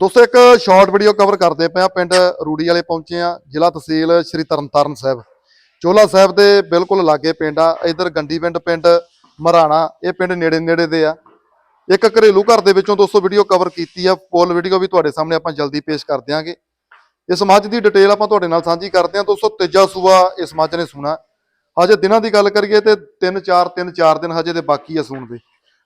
ਦੋਸਤੋ, ਇੱਕ short video cover ਕਰਦੇ ਪਏ ਆ ਪਿੰਡ ਰੂੜੀ ਵਾਲੇ ਪਹੁੰਚੇ ਆ ਜ਼ਿਲ੍ਹਾ ਤਹਿਸੀਲ ਸ਼੍ਰੀ ਤਰਨਤਾਰਨ ਸਾਹਿਬ। ਚੋਲਾ ਸਾਹਿਬ ਦੇ ਬਿਲਕੁਲ ਲਾਗੇ ਪਿੰਡ ਆ। ਇਧਰ ਗੰਡੀ ਪਿੰਡ ਪਿੰਡ ਮਰਾਣਾ। ਇਹ ਪਿੰਡ ਨੇੜੇ ਨੇੜੇ ਦੇ ਆ। ਇੱਕ ਘਰੇਲੂ ਘਰ ਦੇ ਵਿੱਚੋਂ ਦੋਸਤੋ ਵੀਡੀਓ ਕਵਰ ਕੀਤੀ ਆ। ਫੁੱਲ ਵੀਡੀਓ ਵੀ ਤੁਹਾਡੇ ਸਾਹਮਣੇ ਆਪਾਂ ਜਲਦੀ ਪੇਸ਼ ਕਰ ਦਿਆਂਗੇ। ਇਸ ਮੱਝ ਦੀ ਡਿਟੇਲ ਆਪਾਂ ਤੁਹਾਡੇ ਨਾਲ ਸਾਂਝੀ ਕਰਦੇ ਹਾਂ। ਦੋਸਤੋ, ਤੀਜਾ ਸੂਆ ਇਸ ਮੱਝ ਨੇ ਸੁਣਾ। ਹਜੇ ਦਿਨਾਂ ਦੀ ਗੱਲ ਕਰੀਏ ਤੇ 3 4 3 4 ਦਿਨ ਹਜੇ ਦੇ ਬਾਕੀ ਆ ਸੂਣ ਦੇ।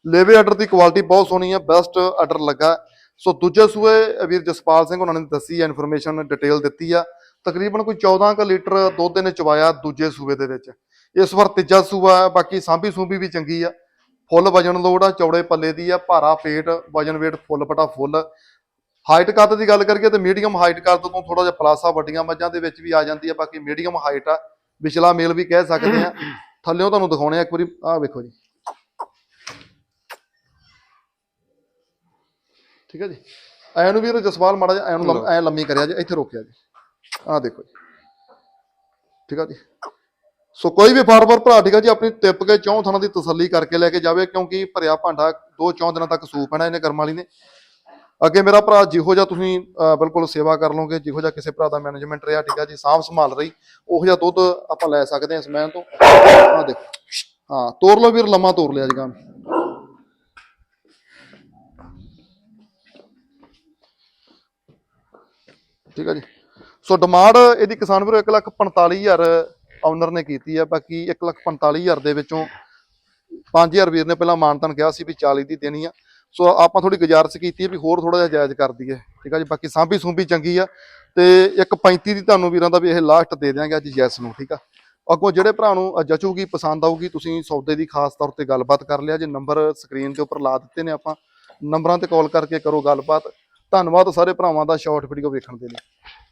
ਲੇਵੇ ਆਰਡਰ ਦੀ ਕੁਆਲਿਟੀ ਬਹੁਤ ਸੋਹਣੀ ਆ। ਬੈਸਟ ਆਰਡਰ ਲੱਗਾ। ਸੋ ਦੂਜੇ ਸੂਏ ਵੀਰ ਜਸਪਾਲ ਸਿੰਘ ਉਹਨਾਂ ਨੇ ਦੱਸੀ ਆ ਇਨਫੋਰਮੇਸ਼ਨ ਡਿਟੇਲ ਦਿੱਤੀ ਆ। ਤਕਰੀਬਨ ਕੋਈ 14 ਕ ਲੀਟਰ ਦੁੱਧ ਨੇ ਚਵਾਇਆ ਦੂਜੇ ਸੂਬੇ ਦੇ ਵਿੱਚ। ਇਸ ਵਾਰ ਤੀਜਾ ਸੂਆ, ਬਾਕੀ ਸਾਂਭੀ ਸੂੰਭੀ ਵੀ ਚੰਗੀ ਆ। ਫੁੱਲ ਵਜਨ ਲੋੜ ਆ, ਚੌੜੇ ਪੱਲੇ ਦੀ ਆ, ਭਾਰਾ ਪੇਟ, ਵਜਨ ਵੇਟ ਫੁੱਲ ਪਟਾ ਫੁੱਲ। ਹਾਈਟ ਕੱਦ ਦੀ ਗੱਲ ਕਰੀਏ ਤੇ ਮੀਡੀਅਮ ਹਾਈਟ ਕੱਦ ਤੋਂ ਥੋੜਾ ਜਿਹਾ ਪਲਾਸਾ ਵੱਡੀਆਂ ਮੱਝਾਂ ਦੇ ਵਿੱਚ ਵੀ ਆ ਜਾਂਦੀ ਆ, ਬਾਕੀ ਮੀਡੀਅਮ ਹਾਈਟ ਆ। ਵਿਚਲਾ ਮੇਲ ਵੀ ਕਹਿ ਸਕਦੇ ਆ। ਥੱਲਿਓਂ ਤੁਹਾਨੂੰ ਦਿਖਾਉਣੇ ਆ ਇੱਕ ਵਾਰੀ, ਆਹ ਵੇਖੋ ਜੀ। ਠੀਕ ਹੈ ਜੀ। ਐ ਨੂੰ ਵੀਰ ਜਸਵਾਲ ਮਾੜਾ ਜਿਹਾ, ਐ ਨੂੰ ਐ ਲੰਮੀ ਕਰਿਆ ਜੀ, ਇੱਥੇ ਰੋਕਿਆ ਜੀ। ਆਹ ਦੇਖੋ ਜੀ। ਠੀਕ ਆ ਜੀ। ਸੋ ਕੋਈ ਵੀ ਫਾਰਮਰ ਭਰਾ ਠੀਕ ਆ ਜੀ, ਆਪਣੀ ਟਿੱਪ ਕੇ ਚੌਂ ਥਾਂ ਦੀ ਤਸੱਲੀ ਕਰਕੇ ਲੈ ਕੇ ਜਾਵੇ, ਕਿਉਂਕਿ ਭਰਿਆ ਭਾਂਡਾ ਦੋ ਚੌਂ ਦਿਨਾਂ ਤੱਕ ਸੂਪ ਪੈਣਾ ਇਹਨੇ ਕਰਮ ਵਾਲੀ ਨੇ। ਅੱਗੇ ਮੇਰਾ ਭਰਾ, ਜਿਹੋ ਜਿਹਾ ਤੁਸੀਂ ਬਿਲਕੁਲ ਸੇਵਾ ਕਰ ਲਓਗੇ, ਜਿਹੋ ਜਿਹਾ ਕਿਸੇ ਭਰਾ ਦਾ ਮੈਨੇਜਮੈਂਟ ਰਿਹਾ, ਠੀਕ ਹੈ ਜੀ, ਸਾਂਭ ਸੰਭਾਲ ਰਹੀ, ਉਹੋ ਜਿਹਾ ਦੁੱਧ ਆਪਾਂ ਲੈ ਸਕਦੇ ਹਾਂ ਇਸ ਮੈਨ ਤੋਂ। ਆਹ ਦੇਖੋ। ਹਾਂ, ਤੋਰ ਲਓ ਵੀਰ, ਲੰਮਾ ਤੋਰ ਲਿਆ ਜੀ ਗਾਂ ਠੀਕ ਆ ਜੀ। ਸੋ ਡਿਮਾਂਡ ਇਹਦੀ ਕਿਸਾਨ ਵੀਰੋ 145000 ਓਨਰ ਨੇ ਕੀਤੀ ਆ, ਬਾਕੀ 145000 ਦੇ ਵਿੱਚੋਂ 5000 ਵੀਰ ਨੇ ਪਹਿਲਾਂ ਮਾਨਤਨ ਕਿਹਾ ਸੀ ਵੀ 40 ਦੀ ਦੇਣੀ ਆ। ਸੋ ਆਪਾਂ ਥੋੜੀ ਗੁਜ਼ਾਰਿਸ਼ ਕੀਤੀ ਹੈ ਵੀ ਹੋਰ ਥੋੜਾ ਜਿਹਾ ਜਾਇਜ਼ ਕਰ ਦਈਏ, ਠੀਕ ਆ ਜੀ। ਬਾਕੀ ਸਾਂਭੀ ਸੂੰਭੀ ਚੰਗੀ ਆ ਤੇ ਇੱਕ 35 ਦੀ ਤੁਹਾਨੂੰ ਵੀਰਾਂ ਦਾ ਵੀ ਇਹ ਲਾਸਟ ਦੇ ਦਿਆਂਗੇ ਅੱਜ ਜੈਸ ਨੂੰ, ਠੀਕ ਆ। ਅੱਗੋਂ ਜਿਹੜੇ ਭਰਾ ਨੂੰ ਜਚੂਗੀ, ਪਸੰਦ ਆਊਗੀ, ਤੁਸੀਂ ਸੌਦੇ ਦੀ ਖਾਸ ਤੌਰ ਤੇ ਗੱਲਬਾਤ ਕਰ ਲਿਆ, ਜੇ ਨੰਬਰ ਸਕਰੀਨ ਦੇ ਉੱਪਰ ਲਾ ਦਿੱਤੇ ਨੇ ਆਪਾਂ ਨੰਬਰਾਂ ਤੇ ਕਾਲ ਕਰਕੇ ਕਰੋ ਗੱਲਬਾਤ। ਧੰਨਵਾਦ ਸਾਰੇ ਭਰਾਵਾਂ ਦਾ ਸ਼ਾਰਟ ਵੀਡੀਓ ਵੇਖਣ ਦੇ ਲਈ।